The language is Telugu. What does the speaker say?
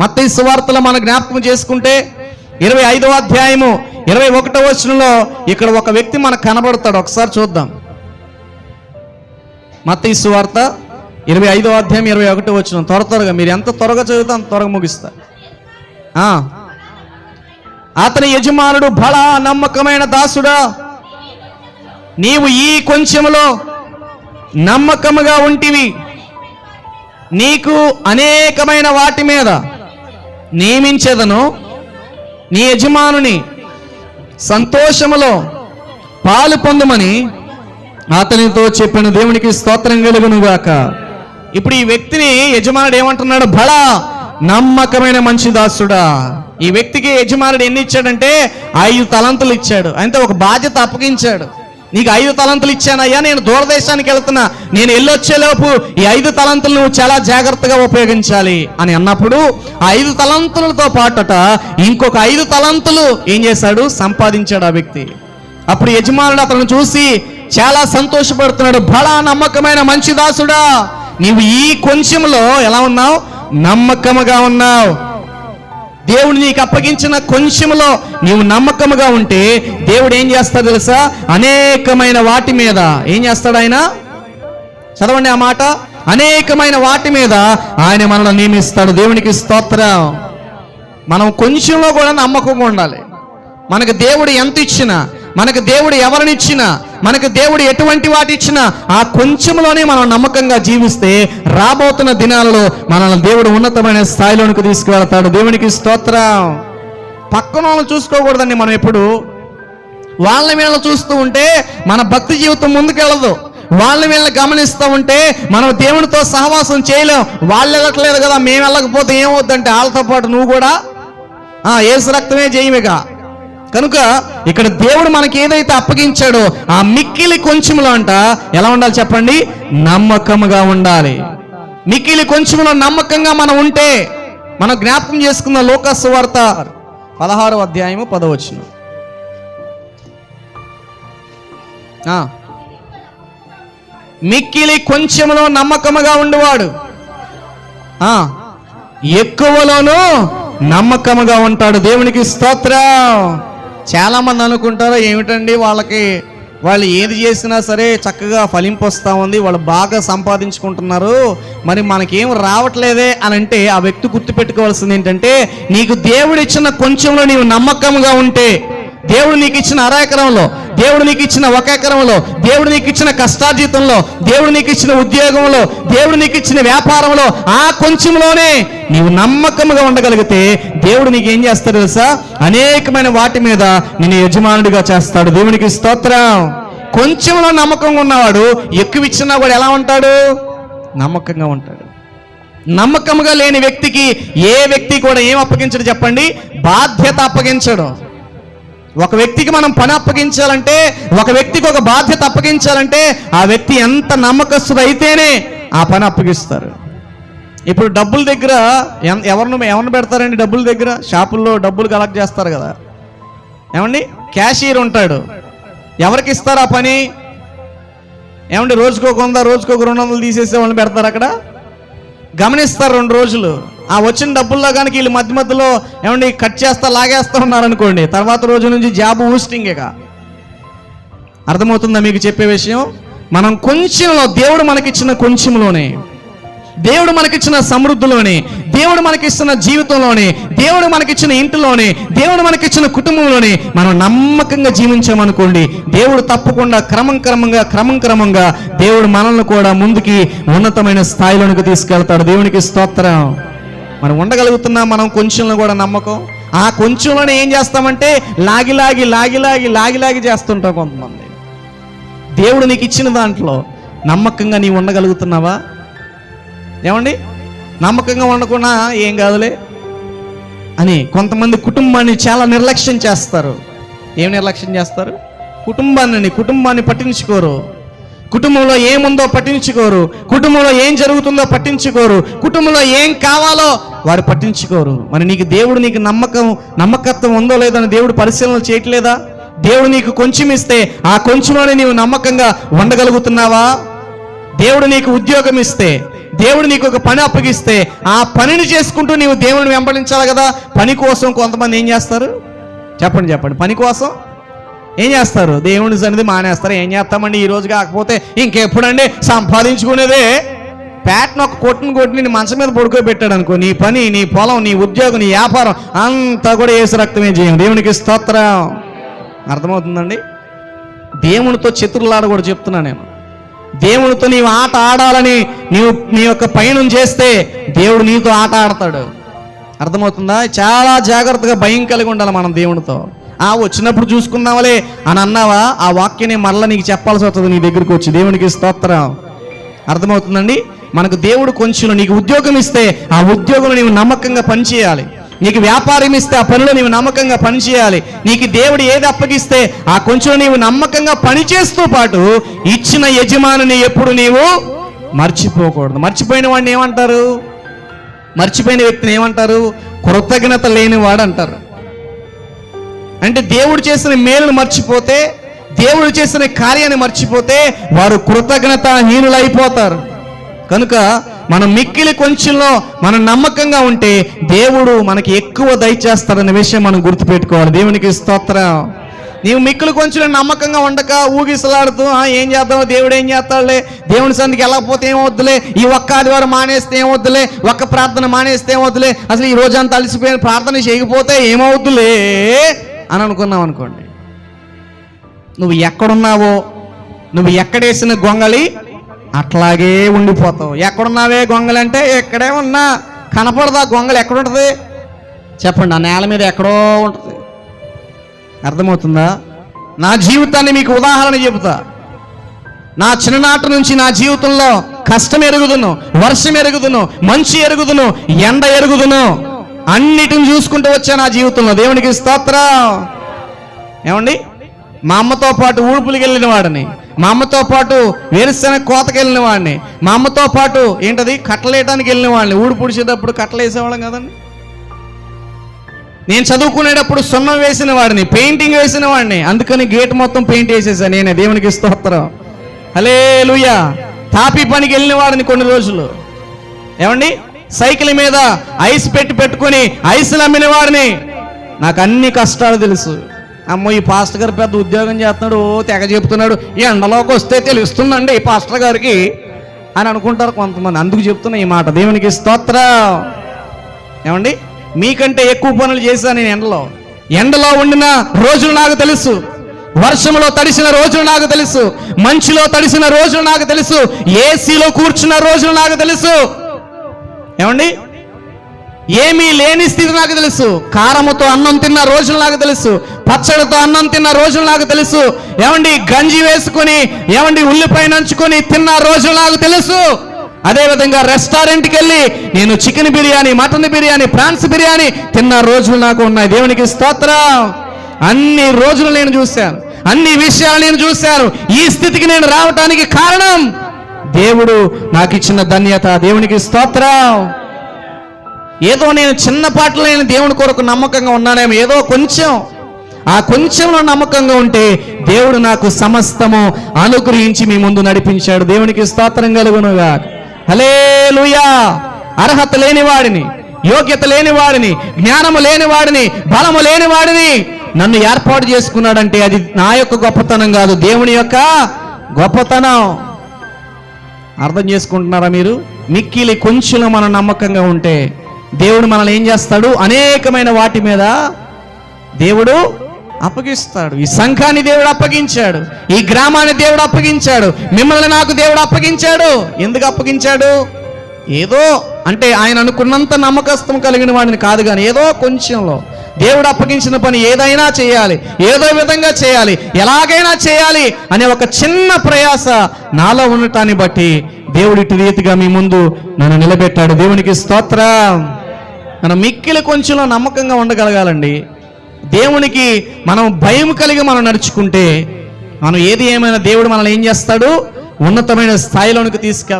మత్తయి సువార్తలో మన జ్ఞాపకం చేసుకుంటే ఇరవై ఐదవ అధ్యాయము ఇరవై ఒకటో వచనంలో ఇక్కడ ఒక వ్యక్తి మనకు కనబడతాడు. ఒకసారి చూద్దాం. మత్తయి సువార్త ఇరవై ఐదవ అధ్యాయం ఇరవై ఒకటో వచనం. త్వర త్వరగా మీరు ఎంత త్వరగా చదివితే అంత త్వరగా ముగిస్తారు అతని యజమానుడు బల నమ్మకమైన దాసుడా నీవు ఈ కొంచెంలో నమ్మకముగా ఉంటివి. నీకు అనేకమైన వాటి మీద నియమించేదను నీ యజమానుని సంతోషములో పాలు పొందమని అతనితో చెప్పిన దేవునికి స్తోత్రం కలుగునుగాక. ఇప్పుడు ఈ వ్యక్తిని యజమానుడు ఏమంటున్నాడు? బలా నమ్మకమైన మంచి దాసుడా. ఈ వ్యక్తికి యజమానుడు ఎన్ని ఇచ్చాడంటే? ఐదు తలంతులు ఇచ్చాడు. అంటే ఒక బాధ్యత అప్పగించాడు. నీకు ఐదు తలంతులు ఇచ్చానయ్యా నేను దూరదేశానికి వెళ్తున్నా. నేను వెళ్ళొచ్చేలోపు ఈ ఐదు తలంతులు నువ్వు చాలా జాగ్రత్తగా ఉపయోగించాలి అని అన్నప్పుడు ఆ ఐదు తలంతులతో పాటుట ఇంకొక ఐదు తలంతులు ఏం చేశాడు? సంపాదించాడు ఆ వ్యక్తి. అప్పుడు యజమానుడు అతను చూసి చాలా సంతోషపడుతున్నాడు. బలా నమ్మకమైన మంచి దాసుడా నీవు ఈ కొంచెంలో ఎలా ఉన్నావు? నమ్మకముగా ఉన్నావు. దేవుడు నీకు అప్పగించిన కొంచెంలో నీవు నమ్మకముగా ఉంటే దేవుడు ఏం చేస్తాడు తెలుసా? అనేకమైన వాటి మీద. ఏం చేస్తాడు ఆయన? చదవండి ఆ మాట. అనేకమైన వాటి మీద ఆయన మనల్ని నియమిస్తాడు. దేవునికి స్తోత్రం. మనం కొంచెంలో కూడా నమ్మకంగా ఉండాలి. మనకు దేవుడు ఎంత ఇచ్చినా మనకు దేవుడు ఎవరినిచ్చినా మనకు దేవుడు ఎటువంటి వాటి ఇచ్చినా ఆ కొంచెంలోనే మనం నమ్మకంగా జీవిస్తే రాబోతున్న దినాలలో మనల్ని దేవుడు ఉన్నతమైన స్థాయిలోనికి తీసుకువెళ్తాడు. దేవునికి స్తోత్రం. పక్కన వాళ్ళని చూసుకోకూడదండి మనం ఎప్పుడు. వాళ్ళ మీద చూస్తూ ఉంటే మన భక్తి జీవితం ముందుకెళ్ళదు. వాళ్ళ వీళ్ళని గమనిస్తూ ఉంటే మనం దేవునితో సహవాసం చేయలేం. వాళ్ళు వెళ్ళట్లేదు కదా మేము వెళ్ళకపోతే ఏమవుద్దంటే వాళ్ళతో పాటు నువ్వు కూడా? ఏసు రక్తమే చేయమిగా కనుక ఇక్కడ దేవుడు మనకి ఏదైతే అప్పగించాడో ఆ మిక్కిలి కొంచెంలో అంట ఎలా ఉండాలి చెప్పండి? నమ్మకముగా ఉండాలి. మిక్కిలి కొంచెంలో నమ్మకంగా మనం ఉంటే మనం జ్ఞాపకం చేసుకున్న లోకస్ వార్త పదహారో అధ్యాయము పదవచ్చును ఆ. మిక్కిలి కొంచెంలో నమ్మకముగా ఉండేవాడు. ఆ. ఎక్కువలోనూ నమ్మకముగా ఉంటాడు. దేవునికి స్తోత్రం. చాలామంది అనుకుంటారు ఏమిటండి వాళ్ళకి వాళ్ళు ఏది చేసినా సరే చక్కగా ఫలింపు వస్తూ ఉంది వాళ్ళు బాగా సంపాదించుకుంటున్నారు మరి మనకేం రావట్లేదే అని అంటే ఆ వ్యక్తి గుర్తుపెట్టుకోవాల్సింది ఏంటంటే నీకు దేవుడు ఇచ్చిన కొంచెంలో నీవు నమ్మకంగా ఉంటే దేవుడు నీకు ఇచ్చిన అరాయకరంలో దేవుడు నీకు ఇచ్చిన ఒక ఎకరంలో దేవుడు నీకు ఇచ్చిన కష్టార్జితంలో దేవుడు నీకు ఇచ్చిన ఉద్యోగంలో దేవుడు నీకు ఇచ్చిన వ్యాపారంలో ఆ కొంచెంలోనే నీవు నమ్మకంగా ఉండగలిగితే దేవుడు నీకు ఏం చేస్తాడు తెలుసా? అనేకమైన వాటి మీద నేను యజమానుడిగా చేస్తాడు. దేవునికి స్తోత్రం. కొంచెంలో నమ్మకంగా ఉన్నవాడు ఎక్కువ ఇచ్చినా కూడా ఎలా ఉంటాడు? నమ్మకంగా ఉంటాడు. నమ్మకంగా లేని వ్యక్తికి ఏ వ్యక్తి కూడా ఏం అప్పగించడు చెప్పండి? బాధ్యత అప్పగించడు. ఒక వ్యక్తికి మనం పని అప్పగించాలంటే ఒక వ్యక్తికి ఒక బాధ్యత అప్పగించాలంటే ఆ వ్యక్తి ఎంత నమ్మకస్తుడు అయితేనే ఆ పని అప్పగిస్తారు. ఇప్పుడు డబ్బుల దగ్గర ఎవరిని ఎవరిని పెడతారండి డబ్బుల దగ్గర? షాపుల్లో డబ్బులు కలెక్ట్ చేస్తారు కదా. ఏమండి? క్యాషియర్ ఉంటాడు. ఎవరికి ఇస్తారు ఆ పని? ఏమండి రోజుకో వంద రోజుకో రెండు వందలు తీసేసే వాళ్ళని పెడతారు అక్కడ? గమనిస్తారు రెండు రోజులు. ఆ వచ్చిన డబ్బుల్లో కనుక వీళ్ళు మధ్య మధ్యలో ఏమండి కట్ చేస్తా లాగేస్తా ఉన్నారనుకోండి తర్వాత రోజు నుంచి జాబ్ ఊస్టింగేగా. అర్థమవుతుందా మీకు చెప్పే విషయం? మనం కొంచెంలో దేవుడు మనకిచ్చిన కొంచెంలోనే దేవుడు మనకిచ్చిన సమృద్ధిలోనే దేవుడు మనకిస్తున్న జీవితంలోనే దేవుడు మనకిచ్చిన ఇంటిలోనే దేవుడు మనకిచ్చిన కుటుంబంలోనే మనం నమ్మకంగా జీవించామనుకోండి దేవుడు తప్పకుండా క్రమం క్రమంగా క్రమం క్రమంగా దేవుడు మనల్ని కూడా ముందుకి ఉన్నతమైన స్థాయిలోనికి తీసుకెళ్తాడు. దేవునికి స్తోత్రం. మనం ఉండగలుగుతున్నా మనం కొంచెంలో కూడా నమ్మకం. ఆ కొంచెంలోనే ఏం చేస్తామంటే లాగి లాగి లాగి లాగి లాగి లాగి చేస్తుంటాం కొంతమంది. దేవుడు నీకు ఇచ్చిన దాంట్లో నమ్మకంగా నీవు ఉండగలుగుతున్నావా? ఏమండి? నమ్మకంగా ఉండకుండా ఏం కాదులే అని కొంతమంది కుటుంబాన్ని చాలా నిర్లక్ష్యం చేస్తారు. ఏం నిర్లక్ష్యం చేస్తారు? కుటుంబాన్ని కుటుంబాన్ని పట్టించుకోరు. కుటుంబంలో ఏముందో పట్టించుకోరు. కుటుంబంలో ఏం జరుగుతుందో పట్టించుకోరు. కుటుంబంలో ఏం కావాలో వారు పట్టించుకోరు. మరి నీకు దేవుడు నీకు నమ్మకం నమ్మకత్వం ఉందో లేదో అని దేవుడు పరిశీలన చేయట్లేదా? దేవుడు నీకు కొంచెం ఇస్తే ఆ కొంచెంలోనే నీవు నమ్మకంగా ఉండగలుగుతున్నావా? దేవుడు నీకు ఉద్యోగం ఇస్తే దేవుడు నీకు ఒక పని అప్పగిస్తే ఆ పనిని చేసుకుంటూ నీవు దేవుడిని వెంబడించాలి కదా? పని కోసం కొంతమంది ఏం చేస్తారు? చెప్పండి చెప్పండి. పని కోసం ఏం చేస్తారు? దేవుని సన్నిధి మానేస్తారు. ఏం చేస్తామండి? ఈ రోజు కాకపోతే ఇంకెప్పుడండి సంపాదించుకునేదే? ప్యాట్ను ఒక కొట్టుని కొట్టి నీ మంచం మీద పడుకోబెట్టాడు అనుకో నీ పని నీ పొలం నీ ఉద్యోగం నీ వ్యాపారం అంతా కూడా ఏసు రక్తమే చేయం. దేవునికి స్తోత్రం. అర్థమవుతుందండి? దేవునితో చిత్రులాడ కూడా చెప్తున్నా నేను. దేవునితో నీవు ఆట ఆడాలని నీవు నీ యొక్క పయనం చేస్తే దేవుడు నీతో ఆట ఆడతాడు. అర్థమవుతుందా? చాలా జాగ్రత్తగా భయం కలిగి ఉండాలి మనం దేవునితో. ఆ వచ్చినప్పుడు చూసుకుందామలే అని అన్నావా? ఆ వాక్యని మరలా నీకు చెప్పాల్సి వస్తుంది నీ దగ్గరికి వచ్చి. దేవునికి స్తోత్రం. అర్థమవుతుందండి? మనకు దేవుడు కొంచెం నీకు ఉద్యోగం ఇస్తే ఆ ఉద్యోగం నీవు నమ్మకంగా పనిచేయాలి. నీకు వ్యాపారం ఇస్తే ఆ పనిలో నీవు నమ్మకంగా పనిచేయాలి నీకు దేవుడు ఏది అప్పగిస్తే ఆ కొంచెం నీవు నమ్మకంగా పనిచేస్తూ పాటు ఇచ్చిన యజమానిని ఎప్పుడు నీవు మర్చిపోకూడదు. మర్చిపోయిన వాడిని ఏమంటారు? మర్చిపోయిన వ్యక్తిని ఏమంటారు? కృతజ్ఞత లేనివాడు అంటారు అంటే దేవుడు చేసిన మేలును మర్చిపోతే దేవుడు చేసిన కార్యాన్ని మర్చిపోతే వారు కృతజ్ఞత హీనులైపోతారు కనుక మనం మిక్కిలి కొంచెంలో మనం నమ్మకంగా ఉంటే దేవుడు మనకి ఎక్కువ దయచేస్తాడనే విషయం మనం గుర్తుపెట్టుకోవాలి. దేవునికి స్తోత్రం. నీవు మిక్కులు కొంచెం నమ్మకంగా ఉండక ఊగిసలాడుతూ ఏం చేద్దాం దేవుడు ఏం చేస్తాడులే? దేవుని సందికి వెళ్ళకపోతే ఏమవుద్దులే ఈ ఒక్క ఆదివారం మానేస్తే ఏమవుద్దులే ఒక్క ప్రార్థన మానేస్తే ఏమవుద్దులే అసలు ఈ రోజంతా అలసిపోయిన ప్రార్థన చేయకపోతే ఏమవుద్దులే అని అనుకున్నాం అనుకోండి. నువ్వు ఎక్కడున్నావో నువ్వు ఎక్కడేసిన గొంగళి? అట్లాగే ఉండిపోతావు. ఎక్కడున్నావే గొంగలంటే? ఇక్కడే ఉన్నా. కనపడదా గొంగలు? ఎక్కడుంటుంది? చెప్పండి ఆ నేల మీద ఎక్కడో ఉంటుంది. అర్థమవుతుందా? నా జీవితాన్ని మీకు ఉదాహరణ చెబుతా. నా చిన్ననాటి నుంచి నా జీవితంలో కష్టం ఎరుగుదును వర్షం ఎరుగుదును మంచి ఎరుగుదును ఎండ ఎరుగుదును. అన్నిటిని చూసుకుంటూ వచ్చా నా జీవితంలో. దేవునికి స్తోత్రం. ఏమండి? మా అమ్మతో పాటు ఊడుపులకి వెళ్ళిన వాడిని. మా అమ్మతో పాటు వేరుశనగ కోతకి వెళ్ళిన వాడిని మా అమ్మతో పాటు ఏంటది? కట్టలేయటానికి వెళ్ళిన వాడిని ఊడు పుడిచేటప్పుడు కట్టలు వేసేవాళ్ళం కదండి. నేను చదువుకునేటప్పుడు సున్నం వేసిన వాడిని పెయింటింగ్ వేసిన వాడిని అందుకని గేట్ మొత్తం పెయింట్ వేసేసాను నేనే. దేవునికి స్తోత్రం. హలే తాపి పనికి వెళ్ళిన వాడిని కొన్ని రోజులు. ఏమండి? సైకిల్ మీద ఐస్ పెట్టి పెట్టుకొని ఐస్లు అమ్మిన వాడిని నాకు అన్ని కష్టాలు తెలుసు. అమ్మో ఈ పాస్టర్ గారు పెద్ద ఉద్యోగం చేస్తున్నాడు తెగ చెప్తున్నాడు ఈ ఎండలోకి వస్తే తెలుస్తుందండి ఈ పాస్టర్ గారికి అని అనుకుంటారు కొంతమంది. అందుకు చెప్తున్నా ఈ మాట. దేవునికి స్తోత్రం. ఏమండి? మీకంటే ఎక్కువ పనులు చేశాను నేను ఎండలో. ఎండలో ఉండిన రోజులు నాకు తెలుసు. వర్షంలో తడిసిన రోజులు నాకు తెలుసు. మంచులో తడిసిన రోజులు నాకు తెలుసు. ఏసీలో కూర్చున్న రోజులు నాకు తెలుసు. ఏమండి? ఏమీ లేని స్థితి నాకు తెలుసు. కారముతో అన్నం తిన్న రోజులు నాకు తెలుసు. పచ్చడితో అన్నం తిన్న రోజులు నాకు తెలుసు. ఏమండి గంజి వేసుకొని ఏమండి ఉల్లిపాయ నంచుకొని తిన్న రోజులు నాకు తెలుసు. అదేవిధంగా రెస్టారెంట్కి వెళ్ళి నేను chicken biryani mutton biryani prawns biryani తిన్న రోజులు నాకు ఉన్నాయి. దేవునికి స్తోత్రం. అన్ని రోజులు నేను చూశాను. అన్ని విషయాలు నేను చూశాను. ఈ స్థితికి నేను రావటానికి కారణం దేవుడు. నాకు ఇచ్చిన ధన్యత దేవునికి స్తోత్రం. ఏదో నేను చిన్న పాటలో నేను దేవుని కొరకు నమ్మకంగా ఉన్నానేమో. ఏదో కొంచెం ఆ కొంచెంలో నమ్మకంగా ఉంటే దేవుడు నాకు సమస్తము అనుగ్రహించి మీ ముందు నడిపించాడు. దేవునికి స్తోత్రం కలుగునుగా హలే అర్హత లేని వాడిని యోగ్యత లేని వాడిని జ్ఞానము లేని వాడిని బలము లేని వాడిని నన్ను ఏర్పాటు చేసుకున్నాడంటే అది నా యొక్క గొప్పతనం కాదు. దేవుని యొక్క గొప్పతనం. అర్థం చేసుకుంటున్నారా మీరు? మిక్కిలి కొంచెం మనం నమ్మకంగా ఉంటే దేవుడు మనల్ని ఏం చేస్తాడు? అనేకమైన వాటి మీద దేవుడు అప్పగిస్తాడు. ఈ సంఘాన్ని దేవుడు అప్పగించాడు. ఈ గ్రామాన్ని దేవుడు అప్పగించాడు. మిమ్మల్ని నాకు దేవుడు అప్పగించాడు. ఎందుకు అప్పగించాడు? ఏదో అంటే ఆయన అనుకున్నంత నమ్మకస్తం కలిగిన వాడిని కాదు కానీ ఏదో కొంచెంలో దేవుడు అప్పగించిన పని ఏదైనా చేయాలి. ఏదో విధంగా చేయాలి. ఎలాగైనా చేయాలి అనే ఒక చిన్న ప్రయాస నాలో ఉండటాన్ని బట్టి దేవుడు ఇటు రీతిగా మీ ముందు నన్ను నిలబెట్టాడు. దేవునికి స్తోత్ర. మనం మిక్కిలి కొంచెంలో నమ్మకంగా ఉండగలగాలండి. దేవునికి మనం భయం కలిగి మనం నడుచుకుంటే మనం ఏది ఏమైనా దేవుడు మనల్ని ఏం చేస్తాడు? ఉన్నతమైన స్థాయిలోనికి తీసుకెళ్తాడు